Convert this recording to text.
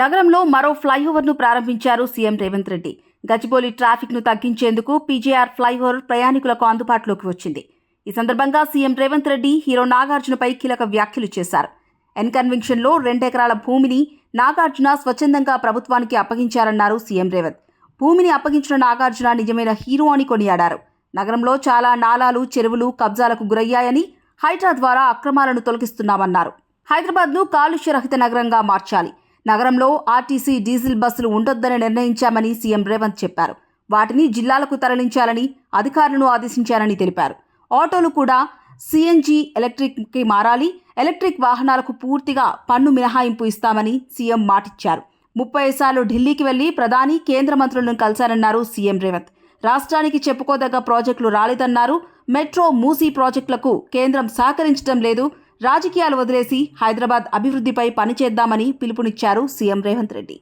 నగరంలో మరో ఫ్లైఓవర్ను ప్రారంభించారు సీఎం రేవంత్ రెడ్డి. గచ్చిబౌలి ట్రాఫిక్ను తగ్గించేందుకు పీజేఆర్ ఫ్లైఓవర్ ప్రయాణికులకు అందుబాటులోకి వచ్చింది. ఈ సందర్భంగా సీఎం రేవంత్ రెడ్డి హీరో నాగార్జునపై కీలక వ్యాఖ్యలు చేశారు. ఎన్ కన్వెన్షన్లో రెండెకరాల భూమిని నాగార్జున స్వచ్ఛందంగా ప్రభుత్వానికి అప్పగించారన్నారు సీఎం రేవంత్. భూమిని అప్పగించిన నాగార్జున నిజమైన హీరో అని కొనియాడారు. నగరంలో చాలా నాలాలు చెరువులు కబ్జాలకు గురయ్యాయని హైడ్రా ద్వారా అక్రమాలను తొలగిస్తున్నామన్నారు. హైదరాబాద్ను కాలుష్య రహిత నగరంగా మార్చాలి. నగరంలో ఆర్టీసీ డీజిల్ బస్సులు ఉండొద్దని నిర్ణయించామని సీఎం రేవంత్ చెప్పారు. వాటిని జిల్లాలకు తరలించాలని అధికారులను ఆదేశించారని తెలిపారు. ఆటోలు కూడా సీఎన్జీ ఎలక్ట్రిక్కి మారాలి ఎలక్ట్రిక్ వాహనాలకు పూర్తిగా పన్ను మినహాయింపు ఇస్తామని సీఎం మాటిచ్చారు. ముప్పై సార్లు ఢిల్లీకి వెళ్ళి ప్రధాని కేంద్ర మంత్రులను కలిశారన్నారు సీఎం రేవంత్. రాష్ట్రానికి చెప్పుకోదగ్గ ప్రాజెక్టులు రాలేదన్నారు. మెట్రో మూసీ ప్రాజెక్టులకు కేంద్రం సహకరించడం లేదు. రాజకీయాలు వదిలేసి హైదరాబాద్ అభివృద్ధిపై పనిచేద్దామని పిలుపునిచ్చారు సీఎం రేవంత్ రెడ్డి.